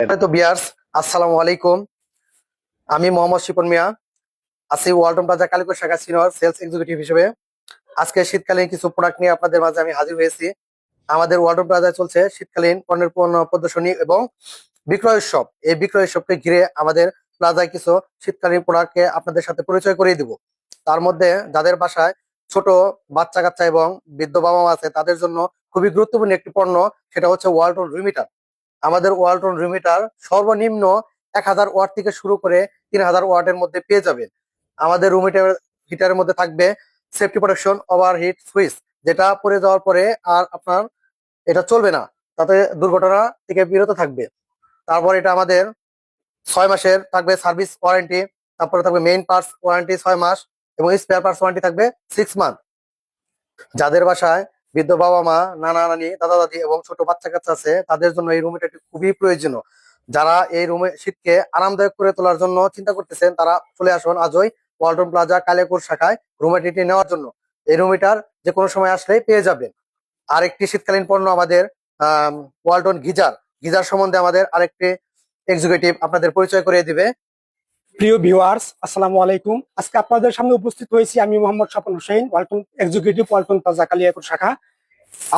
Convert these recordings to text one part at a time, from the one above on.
তো বিয়ার্স আসসালামু আলাইকুম। আমি মোহাম্মদ শিপন মিয়া, আছি ওয়ালটন প্লাজা কালিকর শাখা সিনিয়র সেলস এক্সিকিউটিভ হিসেবে। আজকে শীতকালীন কিছু প্রোডাক্ট নিয়ে আপনাদের মাঝে আমি হাজির হয়েছি। আমাদের ওয়ালটন প্লাজায় চলছে শীতকালীন পণ্যের পণ্য প্রদর্শনী এবং বিক্রয় উৎসব। এই বিক্রয় উৎসবকে ঘিরে আমাদের প্লাজায় কিছু শীতকালীন প্রোডাক্টকে আপনাদের সাথে পরিচয় করিয়ে দিব। তার মধ্যে যাদের বাসায় ছোট বাচ্চা কাচ্চা এবং বৃদ্ধ বাবা আছে, তাদের জন্য খুবই গুরুত্বপূর্ণ একটি পণ্য, সেটা হচ্ছে ওয়ালটন রিমিটার আমাদের ওয়ালটন রিমিটার সর্বনিম্ন এক হাজার ওয়াট থেকে শুরু করে তিন হাজার ওয়াটের মধ্যে পেয়ে যাবেন। আমাদের রুমিটার, হিটারের মধ্যে থাকবে safety protection over heat switch যেটা পরে যাওয়ার পরে আর আপনার এটা চলবে না। তাতে দুর্ঘটনা থেকে বিরত থাকবে। তারপর এটা আমাদের ছয় মাসের থাকবে সার্ভিস ওয়ারেন্টি তারপরে থাকবে মেইন পার্টস ওয়ারেন্টি ছয় মাস এবং স্পেয়ার পার্টস ওয়ারেন্টি থাকবে সিক্স মান্থ যাদের বাসায় বৃদ্ধ বাবা মা নানা নানি দাদা দাদি এবং ছোট বাচ্চা কাচ্চা আছে তাদের জন্য এই রুমিটারটি খুবই প্রয়োজনীয়। যারা এই রুমে শীতকে আরামদায়ক করে তোলার জন্য চিন্তা করতেছেন তারা চলে আসুন আজই ওয়ালটন প্লাজা কালিয়াকুর শাখায় রুমিটারটি নেওয়ার জন্য। এই রুমিটার যে কোনো সময় আসলেই পেয়ে যাবেন। আরেকটি শীতকালীন পণ্য আমাদের আম, ওয়ালটন গিজার। গিজার সম্বন্ধে আমাদের আরেকটি এক্সিকিউটিভ আপনাদের পরিচয় করিয়ে দিবে। প্রিয় ভিউয়ার্স আসসালামু আলাইকুম। আজকে আপনাদের সামনে উপস্থিত হয়েছি আমি Mohammad Swapan Hossain, Walton executive Walton plaza Kaliakair শাখা।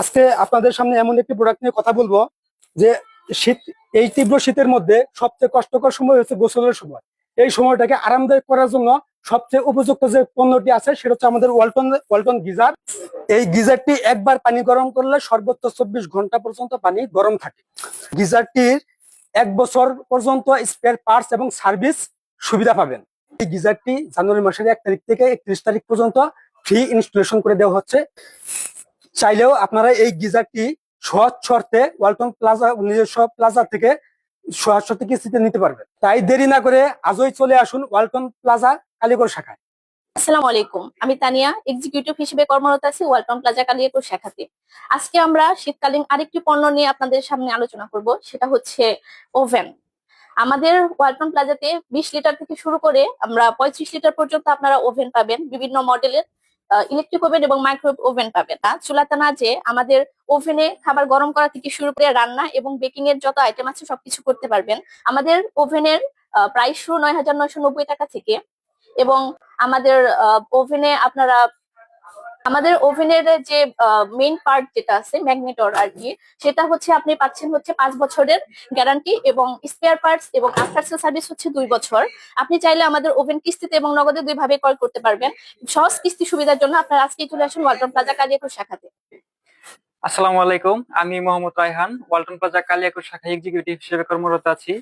আজকে আপনাদের সামনে এমন একটি প্রোডাক্ট নিয়ে কথা বলব, যে শীত, এই তীব্র শীতের মধ্যে সবচেয়ে কষ্টকর সময় হচ্ছে গোসলের সময়। এই সময়টাকে আরামদায়ক করার জন্য সবচেয়ে উপযুক্ত যে পণ্যটি আছে, সেটা হচ্ছে আমাদের ওয়ালটন ওয়ালটন গিজার। এই গিজারটি একবার পানি গরম করলে সর্বোচ্চ চব্বিশ ঘণ্টা পর্যন্ত পানি গরম থাকে। গিজারটির এক বছর পর্যন্ত স্পেয়ার পার্টস এবং সার্ভিস সুবিধা পাবেন। এই গিজারটি জানুয়ারি মাসের এক তারিখ থেকে একত্রিশ তারিখ পর্যন্ত ফ্রি ইনস্টলেশন করে দেওয়া হচ্ছে। চাইলেও আপনারা এই গিজারটি সহজ শর্তে ওয়ালটন প্লাজা নিজস্ব প্লাজা থেকে সহজ শর্তে কিস্তিতে নিতে পারবেন। তাই দেরি না করে আজই চলে আসুন ওয়ালটন প্লাজা, কালীগড় শাখায়। আসসালামু আলাইকুম। আমি তানিয়া এক্সিকিউটিভ হিসেবে কর্মরত আছি ওয়ালটন প্লাজা কালিয়াকুর শাখাতে। আজকে আমরা শীতকালীন আরেকটি পণ্য নিয়ে আপনাদের সামনে আলোচনা করব, সেটা হচ্ছে ওভেন। আমাদের ওয়ালটন প্লাজাতে বিশ লিটার থেকে শুরু করে আমরা পঁয়ত্রিশ লিটার পর্যন্ত আপনারা ওভেন পাবেন, বিভিন্ন মডেলের ইলেকট্রিক ওভেন এবং মাইক্রোওয়েভ ওভেন পাবেন। আর চুলাতে না যে আমাদের ওভেনে খাবার গরম করা থেকে শুরু করে রান্না এবং বেকিং এর যত আইটেম আছে সবকিছু করতে পারবেন। আমাদের ওভেনের প্রাইস শুরু নয় হাজার নয়শো নব্বই টাকা থেকে এবং আমাদের ওভেনে আপনারা আমাদের ওভেনের যে মেইন পার্ট যেটা আছে ম্যাগনেটর আর কি, সেটা হচ্ছে আপনি পাচ্ছেন হচ্ছে পাঁচ বছরের গ্যারান্টি এবং স্পেয়ার পার্টস এবং আফটার সেল সার্ভিস হচ্ছে দুই বছর। আপনি চাইলে আমাদের ওভেন কিস্তিতে এবং নগদে দুই ভাবে ক্রয় করতে পারবেন। সহজ কিস্তি সুবিধার জন্য আপনার আজকেই চলে আসুন ওয়ালটন প্লাজা কালিয়াপুর শাখাতে। আসসালামু আলাইকুম, আমি মোহাম্মদ রায়হান ওয়ালটন প্লাজা কালিয়াকুর শাখা এক্সিকিউটিভ হিসেবে কর্মরত আছি।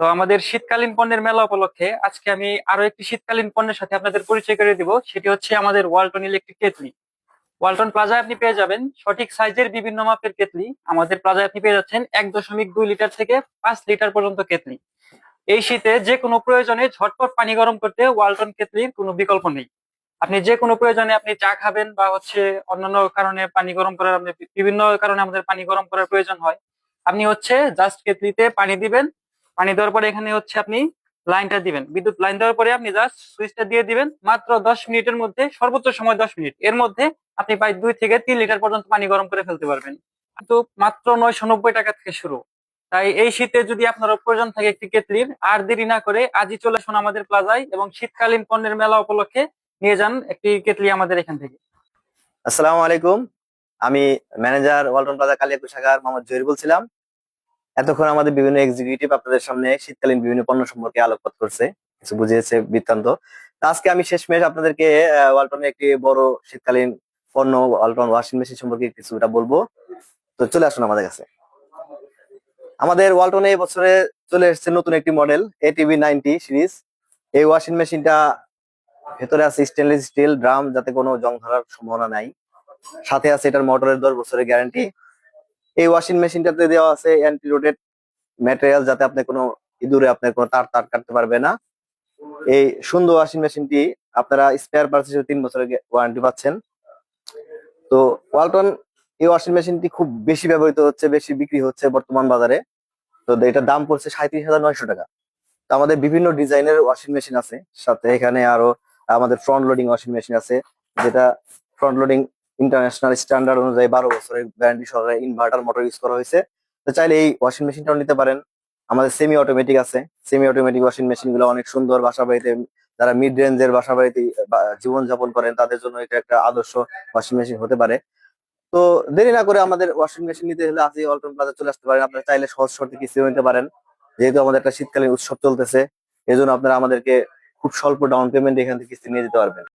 তো আমাদের শীতকালীন পণ্যের মেলা উপলক্ষে আজকে আমি আরও একটি শীতকালীন পণ্যের সাথে আপনাদের পরিচয় করে দিব। সেটি হচ্ছে আমাদের ওয়ালটন ইলেকট্রিক কেটলি ওয়ালটন প্লাজায় আপনি পেয়ে যাবেন। সঠিক সাইজের বিভিন্ন মাপের কেতলি। আমাদের প্লাজায় আপনি পেয়ে যাচ্ছেন এক দশমিক দুই লিটার থেকে পাঁচ লিটার পর্যন্ত কেতলি। এই শীতে যে কোনো প্রয়োজনে ঝটপট পানি গরম করতে ওয়ালটন কেতলির কোনো বিকল্প নেই। আপনি যে কোনো প্রয়োজনে আপনি চা খাবেন বা হচ্ছে অন্যান্য কারণে পানি গরম করার বিভিন্ন কারণে আমাদের পানি গরম করার প্রয়োজন হয়। আপনি হচ্ছে জাস্ট কেতলিতে পানি দিবেন। পানি দেওয়ার পরে এখানে হচ্ছে আপনি লাইনটা দিবেন। বিদ্যুৎ লাইন দেওয়ার পরে আপনি জাস্ট সুইচটা দিয়ে দিবেন, মাত্র দশ মিনিটের মধ্যে, সর্বোচ্চ সময় দশ মিনিট। এর মধ্যে আপনি প্রায় দুই থেকে তিন লিটার পর্যন্ত পানি গরম করে ফেলতে পারবেন। কিন্তু মাত্র নয়শো নব্বই টাকা থেকে শুরু। তাই এই শীতে যদি আপনার প্রয়োজন থাকে একটি কেতলির আর দেরি না করে আজই চলে আসুন আমাদের প্লাজায় এবং শীতকালীন পণ্যের মেলা উপলক্ষে নিয়ে যান একটি কেতলি আমাদের এখান থেকে। আসসালামু আলাইকুম। আমি ম্যানেজার ওয়ালটন প্লাজা কালিয়াকুর শাখার মোহাম্মদ জহির বলছিলাম। এতক্ষণ আমাদের বিভিন্ন এক্সিকিউটিভ আপনাদের সামনে শীতকালীন বিভিন্ন পণ্য সম্পর্কে আলোকপাত করছে কিছু বুঝিয়েছে বৃত্তান্ত। আজকে আমি শেষমেশ আপনাদেরকে আহ, ওয়ালটনের একটি বড় শীতকালীন পণ্য ওয়ালটন ওয়াশিং মেশিন সম্পর্কে কিছুটা বলব। তো চলে আসুন আমাদের কাছে। আমাদের ওয়ালটনে এই বছরে চলে এসেছে নতুন একটি মডেল এটিভি নাইনটি সিরিজ এই ওয়াশিং মেশিনটা ভেতরে আছে স্টেনলেস স্টিল ড্রাম যাতে কোনো জং ধরার সম্ভাবনা নাই। সাথে আছে এটার মোটরের দশ বছরের গ্যারান্টি এই ওয়াশিং মেশিনটাতে দেওয়া আছে অ্যান্টি রোটেড ম্যাটেরিয়াল যাতে আপনি কোনো ইঁদুরে আপনার কোনো তার তার কাটতে পারবে না। এই সুন্দর ওয়াশিং মেশিনটি আপনারা স্পেয়ার পার্টস হিসেবে তিন বছরের ওয়ারেন্টি পাচ্ছেন। তো ওয়ালটন, এই ওয়াশিং মেশিনটি খুব বেশি ব্যবহৃত হচ্ছে, বেশি বিক্রি হচ্ছে বর্তমান বাজারে। তো এটার দাম পড়ছে সাঁত্রিশ হাজার নয়শো টাকা। তো আমাদের বিভিন্ন ডিজাইনের ওয়াশিং মেশিন আছে। সাথে এখানে আরও আমাদের ফ্রন্ট লোডিং ওয়াশিং মেশিন আছে, যেটা ফ্রন্ট লোডিং ইন্টারন্যাশনাল স্ট্যান্ডার্ড অনুযায়ী বারো বছরের গ্যারান্টি সহকারে ইনভার্টার মোটর ইউজ করা হয়েছে। তো চাইলে এই ওয়াশিং মেশিনটাও নিতে পারেন। আমাদের সেমি অটোমেটিক আছে। সেমি অটোমেটিক ওয়াশিং মেশিনগুলো অনেক সুন্দর বাসা বাড়িতে যারা মিড রেঞ্জের বাসা বাড়িতে জীবন যাপন করেন, তাদের জন্য এটা একটা আদর্শ ওয়াশিং মেশিন হতে পারে। তো দেরি না করে আমাদের ওয়াশিং মেশিন নিতে হলে আজই অল্টন প্লাজা চলে আসতে পারেন। আপনারা চাইলে সহজ শর্তে কিস্তি নিতে পারেন। যেহেতু আমাদের একটা শীতকালীন উৎসব চলতেছে এই জন্য আপনারা আমাদেরকে খুব স্বল্প ডাউন পেমেন্ট এখান থেকে কিস্তি নিয়ে যেতে পারবেন।